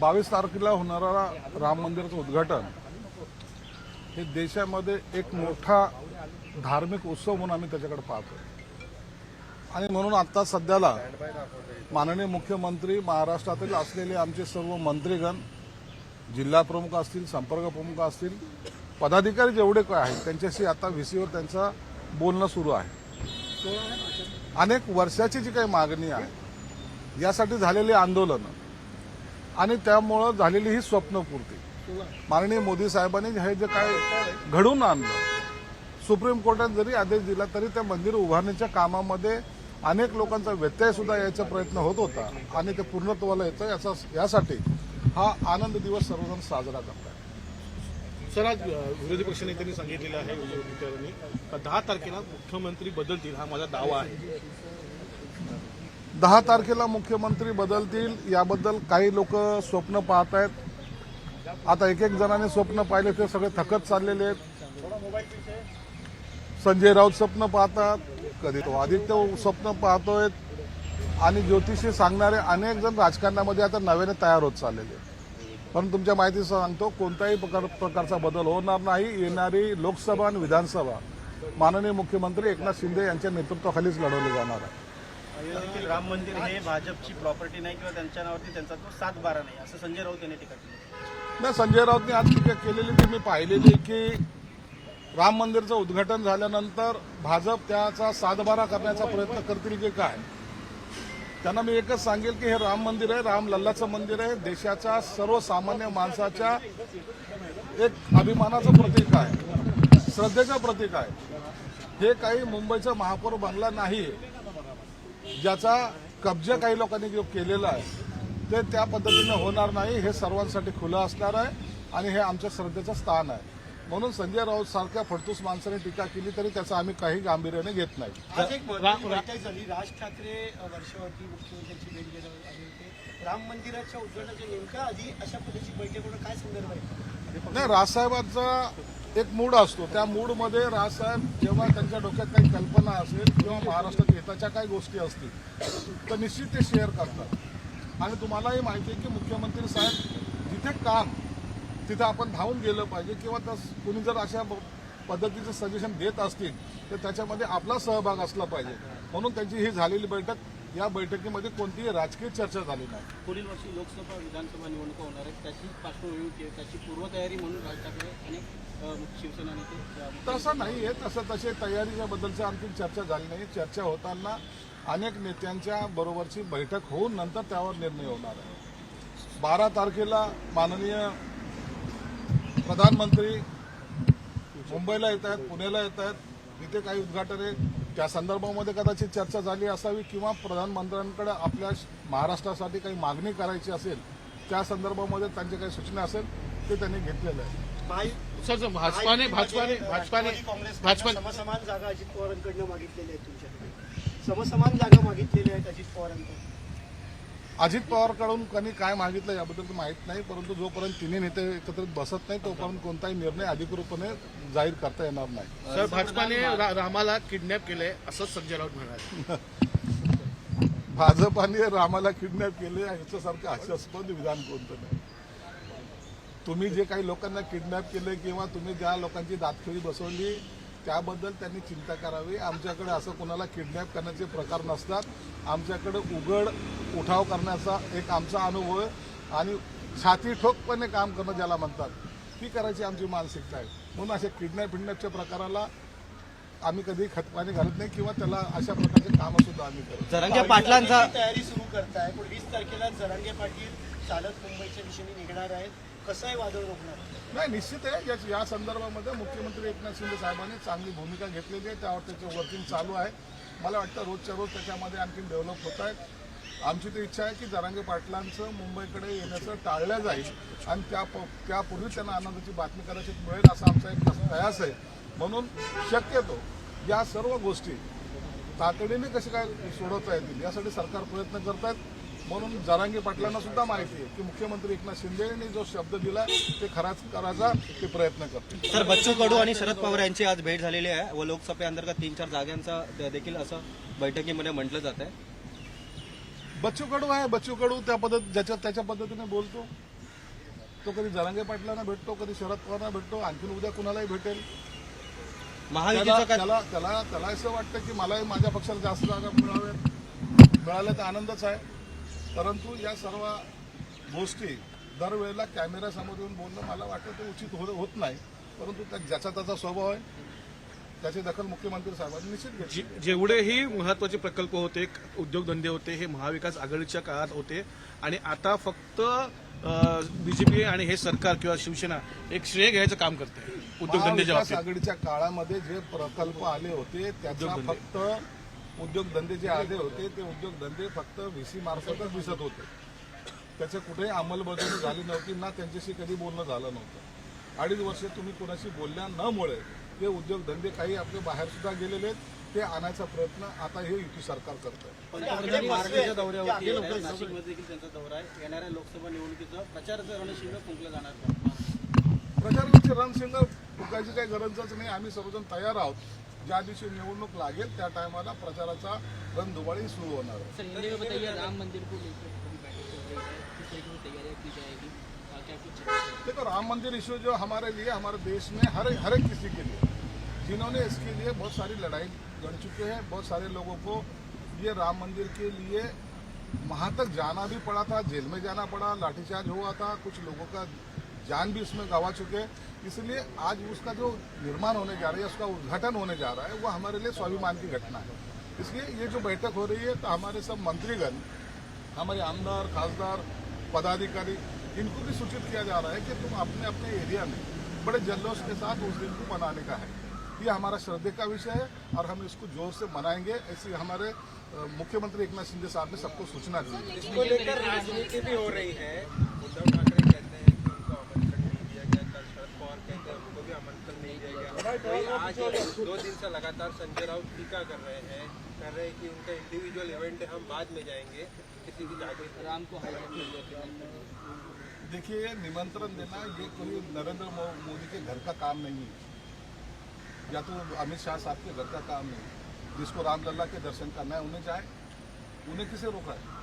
बावीस तारखेला होणारा राम मंदिराचं उद्घाटन हे देशामध्ये एक मोठा धार्मिक उत्सव म्हणून आम्ही त्याच्याकडे पाहतो आणि म्हणून आत्ता सध्याला माननीय मुख्यमंत्री महाराष्ट्रातील असलेले आमचे सर्व मंत्रीगण जिल्हा प्रमुख असतील संपर्क प्रमुख असतील पदाधिकारी जेवढे काय आहेत त्यांच्याशी आता व्हीसीवर त्यांचं बोलणं सुरू आहे. अनेक वर्षाची जी काही मागणी आहे यासाठी झालेली आंदोलनं आणि त्यामुळं झालेली ही स्वप्नपूर्ती. माननीय मोदी साहेबांनी हे जे काय घडवून आणलं सुप्रीम कोर्टात जरी आदेश दिला तरी त्या मंदिर उभारणीच्या कामामध्ये अनेक लोकांचा व्यत्यय सुद्धा यायचा प्रयत्न होत होता आणि ते पूर्णत्वाला येतं याचा यासाठी हा आनंद दिवस सर्वजण साजरा करतात. सर आज विरोधी पक्षनेत्यांनी सांगितलेलं आहे विजय दहा तारखेला मुख्यमंत्री बदलतील हा माझा दावा आहे. दहा तारखेला मुख्यमंत्री बदलतील याबद्दल काही लोक स्वप्न पाहत आहेत. आता एक एक जणांनी स्वप्न पाहिले ते सगळे थकत चाललेले आहेत. संजय राऊत स्वप्न पाहतात कधी तो आदित्य स्वप्न पाहतोय आणि ज्योतिषी सांगणारे अनेक जण राजकारणामध्ये आता नव्याने तयार होत चाललेले आहेत. पण तुमच्या माहिती सांगतो कोणत्याही प्रकार प्रकारचा बदल होणार नाही. येणारी लोकसभा आणि विधानसभा माननीय मुख्यमंत्री एकनाथ शिंदे यांच्या नेतृत्वाखालीच लढवली जाणार आहे. अयोध्येतील राम मंदिर हे भाजपची प्रॉपर्टी नाही किंवा त्यांच्या नावावरती त्यांचा तो सात बारा नाही. असं संजय राऊत यांनी टीका केली. नाही संजय राऊतने आज टीका केलेली ती मी पाहिलेली की राम मंदिरचं उद्घाटन झाल्यानंतर भाजप त्याचा सातबारा करण्याचा प्रयत्न करतील की काय? त्यांना मी एकच सांगेल की हे राम मंदिर आहे राम लल्लाचं मंदिर आहे. देशाच्या सर्वसामान्य माणसाच्या एक अभिमानाचं प्रतीक आहे श्रद्धेचं प्रतीक आहे. हे काही मुंबईचं महापौर बनला नाही ज्याचा कब्जा काही लोकांनी जो केलेला आहे ते त्या पद्धतीने होणार नाही हे सर्वांसाठी खुलं असणार आहे आणि हे आमच्या श्रद्धेचं स्थान आहे. म्हणून संजय राऊत सारख्या फडतूस माणसाने टीका केली तरी त्याचं आम्ही काही गांभीर्याने घेत नाही. राज ठाकरे वर्षावरती मुख्यमंत्र्यांची भेट घेत राम मंदिराच्या उद्घाटनाच्या नेमक्या आधी अशा पद्धतीची बैठक काय संदर्भ आहे? नाही राजसाहेबांचा एक मूड असतो. त्या मूडमध्ये राजसाहेब जेव्हा त्यांच्या डोक्यात काही कल्पना असेल किंवा महाराष्ट्रात हिताच्या काही गोष्टी असतील तर निश्चित ते शेअर करतात. आणि तुम्हालाही माहिती आहे की मुख्यमंत्री साहेब जिथे काम तिथे आपण धावून गेलं पाहिजे किंवा तस कुणी जर अशा पद्धतीचं सजेशन देत असतील तर त्याच्यामध्ये आपला सहभाग असला पाहिजे. म्हणून त्यांची ही झालेली बैठक या बैठकीमध्ये कोणतीही राजकीय चर्चा झाली नाही. पुढील वर्षी लोकसभा विधानसभा निवडणुका होणार आहेत. त्याची पार्श्वभूमी त्याची पूर्वतयारी म्हणून राज ठाकरे आणि शिवसेना नेते तसं नाही आहे. तसं तसे तयारीच्या बद्दलची आणखी चर्चा झाली नाही. चर्चा होताना अनेक नेत्यांच्या बरोबरची बैठक होऊन नंतर त्यावर निर्णय होणार आहे. बारा तारखेला माननीय प्रधानमंत्री मुंबईला येत आहेत पुण्याला येत आहेत. तिथे काही उद्घाटन आहे. त्या संदर्भामध्ये कदाचित चर्चा झाली असावी किंवा प्रधानमंत्र्यांकडे आपल्या महाराष्ट्रासाठी काही मागणी करायची असेल त्या संदर्भामध्ये त्यांच्या काही सूचना असेल ते त्यांनी घेतलेलं आहे. सर जर भाजपाने भाजपाने भाजपाने भाजपा समसमान जागा अजित पवारांकडनं मागितलेल्या आहेत तुमच्याकडे. समसमान जागा मागितलेल्या आहेत अजित पवारांकडे अजित पवारकडून त्यांनी काय मागितलं याबद्दल तर माहीत नाही परंतु जोपर्यंत तिन्ही नेते एकत्रित बसत नाही तोपर्यंत कोणताही निर्णय अधिकृतपणे जाहीर करता येणार नाही. सर भाजपाने रा- रामाला किडनॅप केलंय असं संजय राऊत म्हणाले. भाजपाने रामाला किडनॅप केले याच्यासारखं हास्यास्पद विधान कोणतं नाही. तुम्ही जे काही लोकांना किडनॅप केले किंवा तुम्ही ज्या लोकांची दातखिळी बसवली त्याबद्दल त्यांनी चिंता करावी. आमच्याकडे असं कोणाला किडनॅप करण्याचे प्रकार नसतात. आमच्याकडे उघड उठाव करण्याचा एक आमचा अनुभव आहे. आणि छाती ठोकपणे काम करणं ज्याला म्हणतात ती करायची आमची मानसिकता आहे. म्हणून अशा किडनॅप फिडनॅपच्या प्रकाराला आम्ही कधी खतपाणी घालत नाही किंवा त्याला अशा प्रकारचे कामं सुद्धा आम्ही करतो जरांगे पाटलांचा तयारी सुरू करताय. पण वीस तारखेला जरांगे पाटील चालत मुंबईच्या दिशेने निघणार आहेत. कसं आहे वादळ रोखणार? नाही निश्चित आहे. या या संदर्भामध्ये मुख्यमंत्री एकनाथ शिंदे साहेबांनी चांगली भूमिका घेतलेली आहे. त्यावर त्याचं वर्किंग चालू आहे. मला वाटतं रोजच्या रोज त्याच्यामध्ये आणखी डेव्हलप होत आहेत आमची तर इच्छा आहे की जरांगे पाटलांचं मुंबईकडे येण्याचं टाळलं जाईल आणि त्या त्यापूर्वी त्यांना आनंदाची बातमी कदाचित मिळेल असा आमचा एक प्रयास आहे. म्हणून शक्यतो या सर्व गोष्टी तातडीने कसे काय सोडवता येतील यासाठी सरकार प्रयत्न करत आहेत म्हणून जरांगे पाटलांना सुद्धा माहिती आहे की मुख्यमंत्री एकनाथ शिंदे यांनी जो शब्द दिला ते खराच करायचा ते प्रयत्न करतील. सर बच्चू कडू आणि शरद पवार यांची आज भेट झालेली आहे व लोकसभेअंतर्गत तीन चार जागांचा देखील असं बैठकीमध्ये म्हटलं जात आहे. बच्चू कडू आहे बच्चू कडू त्या पद्धत ज्याच्या त्याच्या पद्धतीने बोलतो. तो कधी जरांगे पाटलांना भेटतो कधी शरद पवारांना भेटतो आणखीन उद्या कुणालाही भेटेल. त्याला त्याला त्याला त्याला असं वाटतं की मलाही माझ्या पक्षाला जास्त जागा मिळाव्यात मिळाल्या तर आनंदच आहे. परंतु या सर्व गोष्टी दरवेळेला कॅमेरा समोर येऊन बोलणं मला वाटतं ते उचित हो- होत नाही. परंतु त्या ज्याचा त्याचा स्वभाव आहे त्याची दखल मुख्यमंत्री साहेबांनी निश्चित घेतली. जेवढेही महत्त्वाचे प्रकल्प होते उद्योगधंदे होते हे महाविकास आघाडीच्या काळात होते आणि आता फक्त बीजेपी आणि हे सरकार किंवा शिवसेना एक श्रेय घ्यायचं काम करते उद्योगधंद्याच्या बाबतीत. आघाडीच्या काळामध्ये जे प्रकल्प आले होते त्याचा. फक्त उद्योगधंदे जे आले होते ते उद्योगधंदे फक्त व्हीसी मार्फतच दिसत होते. त्याचे कुठेही अंमलबजावणी झाली नव्हती ना त्यांच्याशी कधी बोलणं झालं नव्हतं. अडीच वर्ष तुम्ही कोणाशी बोलल्या न मुळे ते उद्योगधंदे काही आपले बाहेर सुद्धा गेलेले आहेत. ते आणायचा प्रयत्न आता हे युती सरकार करतं आहे. नाशिकमध्ये देखील त्यांचा दौरा आहे. येणाऱ्या लोकसभा निवडणुकीचं प्रचाराचं रणशिंग फुंकलं जाणार? प्रचाराची रणशिंग फुकायची काही गरजच नाही. आम्ही सर्वजण तयार आहोत. ज्या दिवशी निवडणूक लागेल त्या टायमाला प्रचाराचा रणधुमाळी सुरू होणार आहे. सर हिंदी में बताइए राम मंदिर को लेकर कभी बैठक चल रही है किस तरीके से तैयारियां की जाएगी आ, क्या कुछ चर्चा चल रही है? देखो राम मंदिर इशू जो हमारे लिए हमारे देश में हर हर एक किसी के लिए जिन्होंने इसके लिए बहुत सारी लड़ाई लड़ चुके हैं, बहुत सारे लोगों को ये राम मंदिर के लिए वहाँ तक जाना भी पड़ा था, जेल में जाना पड़ा, लाठीचार्ज हुआ था, कुछ लोगों का जान भी उसमें गंवा चुके इसलिए आज उसका जो निर्माण होने जा रहा है, उसका उद्घाटन होने जा रहा है, वो हमारे लिए स्वाभिमान की घटना है। इसलिए ये जो बैठक हो रही है तो हमारे सब मंत्रीगण, हमारे आमदार, खासदार, पदाधिकारी, इनको भी सूचित किया जा रहा है कि तुम अपने अपने एरिया में बड़े जल्लोष के साथ उस दिन को मनाने का है। ये हमारा श्रद्धे का विषय है और हम इसको ज़ोर से मनाएँगे ऐसी हमारे मुख्यमंत्री एक नाथ शिंदे साहब ने सबको सूचना दी। इसको लेकर राजनीति भी हो रही है। उद्धव ठाकरे कहते हैं कि उनको आमंत्रण नहीं दिया गया कल शरद पवार कहते हैं उनको भी आमंत्रण नहीं दिया गया। आज दो दिन से लगातार संजय राउत टीका कर रहे हैं कर रहे हैं कि उनका इंडिविजुअल इवेंट है हम बाद में जाएँगे किसी भी राम को हाईलाइट कर दिया कि देखिए निमंत्रण देना ये कोई नरेंद्र मोदी के घर का काम नहीं है। या तो अमित शाह साहब के घर का काम नहीं है, जिसको रामलला के दर्शन करना है, उन्हें जाए, उन्हें किसे रोका है?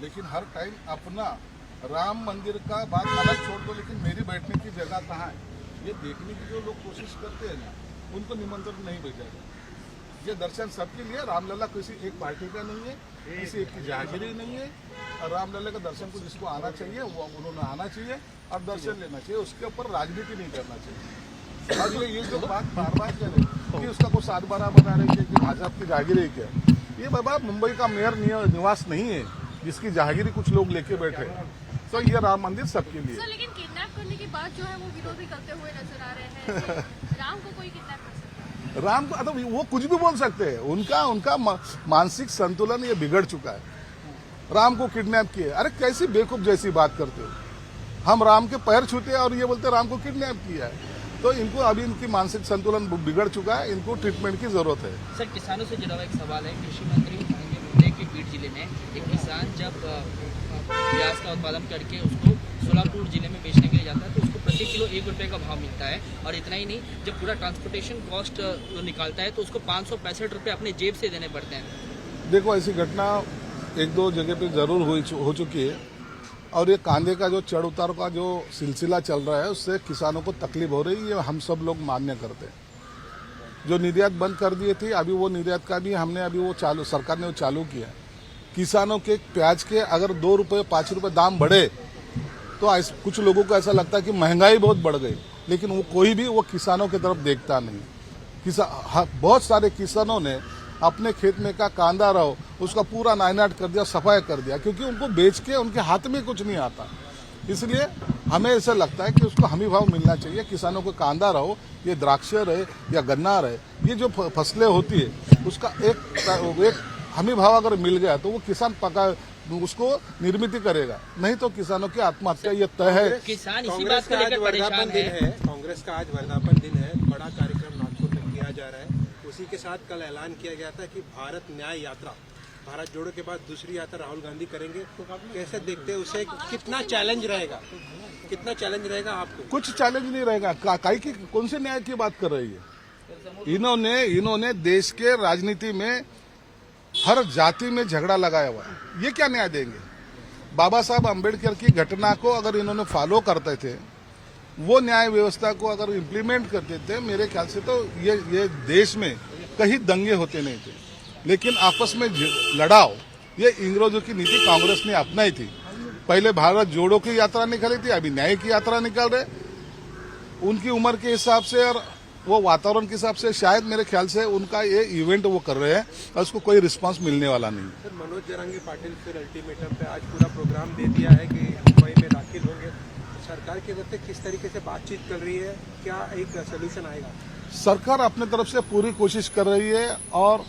लेकिन हर टाइम अपना राम मंदिर का बात अलग छोड़ दो, लेकिन मेरी बैठने की जगह कहाँ है? ये देखने की जो लोग कोशिश करते हैं ना, उनको निमंत्रण नहीं भेजा जाए ये दर्शन सबके लिए, रामलला किसी एक पार्टी का नहीं है, किसी एक की जागीरी नहीं है। और रामलला का दर्शन को जिसको आना चाहिए, वो उन्होंने आना चाहिए और दर्शन लेना चाहिए, उसके ऊपर राजनीति नहीं करना चाहिए। ये जो बात बार बार कह रहे कि उसका कोई सात बारह बता रहे कि कि भाजपा की जागीरी है क्या? ये बाबा मुंबई का मेयर निवास नहीं है जिसकी जागीरी कुछ लोग लेके बैठे तो ये राम मंदिर सबके लिए। सर लेकिन किडनैप करने के बाद जो है वो विरोध करते हुए नज़र आ रहे हैं राम को कोई किडनैप कर सकता है? राम को तो वो कुछ भी बोल सकते हैं। उनका उनका मानसिक संतुलन ये बिगड़ चुका है। राम को किडनैप किए अरे कैसी बेवकूफ़ जैसी बात करते हो। हम राम के पैर छूते हैं और ये बोलते राम को किडनैप किया है। तो इनको अभी इनकी मानसिक संतुलन बिगड़ चुका है इनको ट्रीटमेंट की ज़रूरत है। सर किसानों से जुड़ा हुआ एक सवाल है कृषि मंत्री मुंडे के बीट ज़िले में एक किसान जब प्याज का उत्पादन करके उसको सोलापुर ज़िले में बेचने के लिए जाता है तो उसको प्रति किलो एक रुपये का भाव मिलता है और इतना ही नहीं जब पूरा ट्रांसपोर्टेशन कॉस्ट निकालता है तो उसको पाँच सौ पैंसठ रुपये अपने जेब से देने पड़ते हैं। देखो ऐसी घटना एक दो जगह पे ज़रूर हो चुकी है। और ये कांदे का जो चढ़ उतार का जो सिलसिला चल रहा है उससे किसानों को तकलीफ़ हो रही है ये हम सब लोग मान्य करते हैं। जो निर्यात बंद कर दिए थे अभी वो निर्यात का भी हमने अभी वो चालू सरकार ने वो चालू किया किसानों के प्याज के अगर दो रुपये पाँच रुपये दाम बढ़े तो कुछ लोगों को ऐसा लगता है कि महँगाई बहुत बढ़ गई लेकिन वो कोई भी वो किसानों की तरफ़ देखता नहीं। किसा हाँ, बहुत सारे किसानों ने अपने खेत में का कांदा रहो उसका पूरा नायनाट कर दिया सफ़ाई कर दिया क्योंकि उनको बेच के उनके हाथ में कुछ नहीं आता। इसलिए हमें ऐसा लगता है कि उसको हमी भाव मिलना चाहिए किसानों को कांदा रहो ये द्राक्ष रहे या गन्ना रहे ये जो फ़सलें होती है उसका एक एक हमी भाव अगर मिल गया तो वो किसान पका उसको निर्मित करेगा। नहीं तो किसानों की आत्महत्या ये तय है। किसान इसी कांग्रेस बात को आज लेकर वर्धापन परेशान दिन है है। कांग्रेस का आज वर्धापन दिन है। बड़ा कार्यक्रम नागपुर में किया जा रहा है। उसी के साथ कल ऐलान किया गया था कि भारत न्याय यात्रा भारत जोड़ो के बाद दूसरी यात्रा राहुल गांधी करेंगे। कैसे देखते हैं उसे? कितना चैलेंज रहेगा? कितना चैलेंज रहेगा आपको? कुछ चैलेंज नहीं रहेगा। का, काई की कौन से न्याय की बात कर रही है? इन्होंने इन्होंने देश के राजनीति में हर जाति में झगड़ा लगाया हुआ है। ये क्या न्याय देंगे? बाबा साहब अंबेडकर की घटना को अगर इन्होंने फॉलो करते थे वो न्याय व्यवस्था को अगर इम्प्लीमेंट करते थे मेरे ख्याल से तो ये ये देश में कहीं दंगे होते नहीं थे। लेकिन आपस में लड़ाओ ये अंग्रेज़ों की नीति कांग्रेस ने अपनाई थी। पहले भारत जोड़ो की यात्रा निकाली थी, अभी न्याय की यात्रा निकाल रहे उनकी उम्र के हिसाब से और वो वातावरण के हिसाब से शायद मेरे ख्याल से उनका ये इवेंट वो कर रहे हैं, और उसको कोई रिस्पांस मिलने वाला नहीं। सर, मनोज जरांगी पाटिल फिर अल्टीमेटम पे आज पूरा प्रोग्राम दे दिया है कि मुंबई में दाखिल होंगे। सरकार की तरफ़ से किस तरीके से बातचीत चल रही है? क्या एक सोल्यूशन आएगा? सरकार अपने तरफ़ से पूरी कोशिश कर रही है और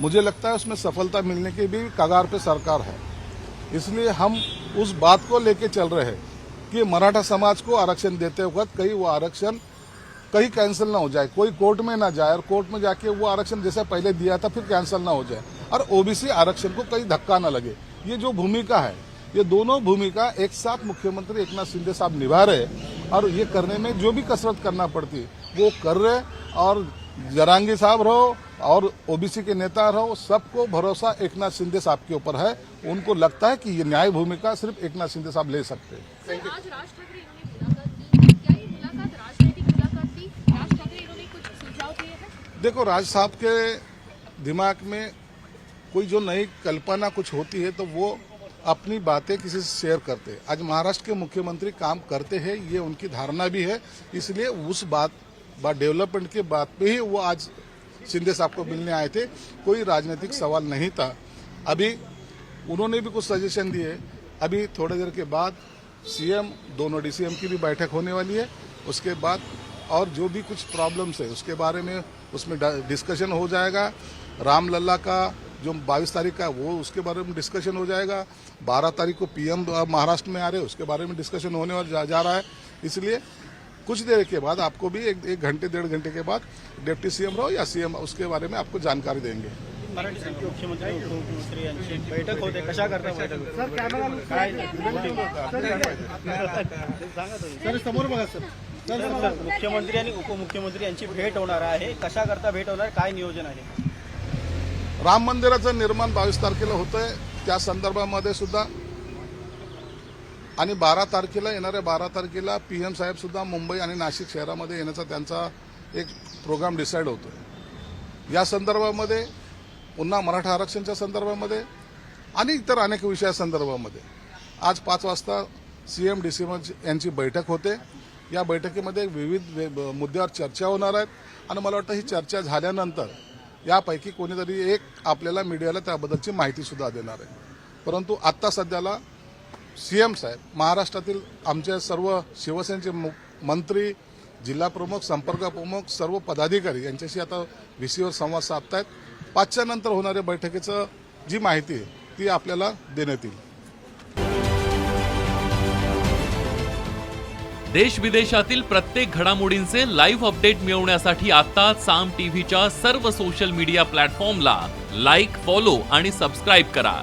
मुझे लगता है उसमें सफलता मिलने की भी कगार पे सरकार है। इसलिए हम उस बात को लेके चल रहे हैं कि मराठा समाज को आरक्षण देते वक्त कहीं वो आरक्षण कहीं कैंसिल ना हो जाए, कोई कोर्ट में ना जाए और कोर्ट में जाके वो आरक्षण जैसे पहले दिया था फिर कैंसिल ना हो जाए और ओबीसी आरक्षण को कहीं धक्का ना लगे। ये जो भूमिका है, ये दोनों भूमिका एक साथ मुख्यमंत्री एकनाथ शिंदे साहब निभा रहे और ये करने में जो भी कसरत करना पड़ती है वो कर रहे और जरांगी साहब रहो और ओबीसी के नेता रहो सबको भरोसा एकनाथ शिंदे साहब के ऊपर है। उनको लगता है कि ये न्याय भूमिका सिर्फ़ एकनाथ शिंदे साहब ले सकते हैं? देखो राज साहब के दिमाग में कोई जो नई कल्पना कुछ होती है तो वो अपनी बातें किसी से शेयर करते हैं। आज महाराष्ट्र के मुख्यमंत्री काम करते हैं ये उनकी धारणा भी है। इसलिए उस बात बात डेवलपमेंट के बाद पे ही वो आज शिंदे साहब को मिलने आए थे कोई राजनीतिक सवाल नहीं था। अभी उन्होंने भी कुछ सजेशन दिए। अभी थोड़ी देर के बाद सीएम दोनों डीसीएम की भी बैठक होने वाली है। उसके बाद और जो भी कुछ प्रॉब्लम्स है उसके बारे में उसमें डिस्कशन हो जाएगा। राम लल्ला का जो 22 तारीख का वो उसके बारे में डिस्कशन हो जाएगा। 12 तारीख को पीएम महाराष्ट्र में आ रहे उसके बारे में डिस्कशन होने जा, जा रहा है। इसलिए कुछ देर के बाद आपको भी एक एक घंटे डेढ़ घंटे के बाद डिप्टी सीएम रहो या सीएम उसके बारे में आपको जानकारी देंगे मुख्यमंत्री उपमुख्यमंत्री यांची बैठक होते कशा करता बैठक समोर बघा सर, मुख्यमंत्री आणि उपमुख्यमंत्री यांची भेट होणार आहे कशा करता भेट होणार काय नियोजन आहे राम मंदिराचं निर्माण बावीस तारखेला होतंय त्या संदर्भामध्ये सुद्धा आणि बारा तारखेला येणाऱ्या बारा तारखेला पी एम साहेब सुद्धा मुंबई आणि नाशिक शहरामध्ये येण्याचा त्यांचा एक प्रोग्राम डिसाईड होतोय. या संदर्भामध्ये पुन्हा मराठा आरक्षणच्या संदर्भामध्ये आणि इतर अनेक विषयासंदर्भामध्ये आज पाच वाजता सी एम डी सी यांची बैठक होते. या बैठकीमध्ये विविध वे- मुद्द्यावर चर्चा होणार आहेत आणि मला वाटतं ही चर्चा झाल्यानंतर यापैकी कोणीतरी एक आपल्याला मीडियाला त्याबद्दलची माहितीसुद्धा देणार आहे. परंतु आत्ता सध्याला सीएम साहेब महाराष्ट्रातील आमच्या सर्व शिवसेनेचे मंत्री जिल्हा प्रमुख संपर्क प्रमुख सर्व पदाधिकारी यांच्याशी आता व्हीसीवर संवाद साधतायत. पाचच्या नंतर होणाऱ्या बैठकीचं जी माहिती आहे ती आपल्याला देण्यात येईल. देश विदेशातील प्रत्येक घडामोडींचे लाईव्ह अपडेट मिळवण्यासाठी आता साम टीव्हीच्या सर्व सोशल मीडिया प्लॅटफॉर्मला लाईक फॉलो आणि सबस्क्राईब करा.